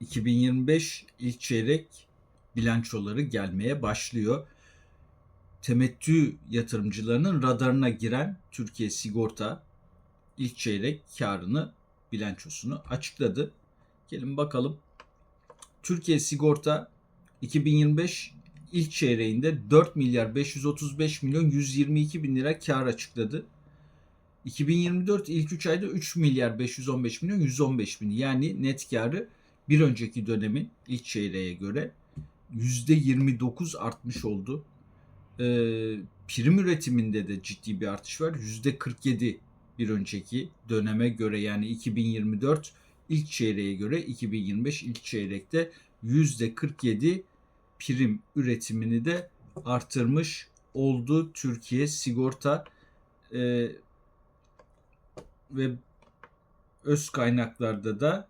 2025 ilk çeyrek bilançoları gelmeye başlıyor. Temettü yatırımcılarının radarına giren Türkiye Sigorta ilk çeyrek karını bilançosunu açıkladı. Gelin bakalım. Türkiye Sigorta 2025 ilk çeyreğinde 4 milyar 535 milyon 122 bin lira kar açıkladı. 2024 ilk 3 ayda 3 milyar 515 milyon 115 bin yani net karı bir önceki dönemin ilk çeyreğe göre %29 artmış oldu. Ee, prim üretiminde de ciddi bir artış var. %47 bir önceki döneme göre yani 2024 ilk çeyreğe göre 2025 ilk çeyrekte %47 prim üretimini de artırmış oldu Türkiye Sigorta Ee, ve öz kaynaklarda da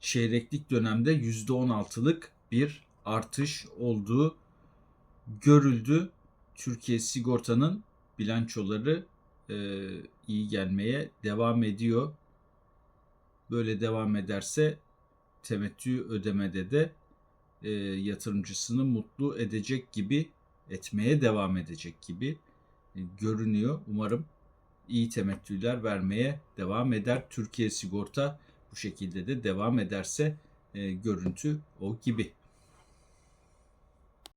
çeyreklik dönemde %16'lık bir artış olduğu görüldü. Türkiye Sigorta'nın bilançoları e, iyi gelmeye devam ediyor. Böyle devam ederse temettü ödemede de e, yatırımcısını mutlu edecek gibi etmeye devam edecek gibi e, görünüyor. Umarım iyi temettüler vermeye devam eder. Türkiye Sigorta bu şekilde de devam ederse e, görüntü o gibi.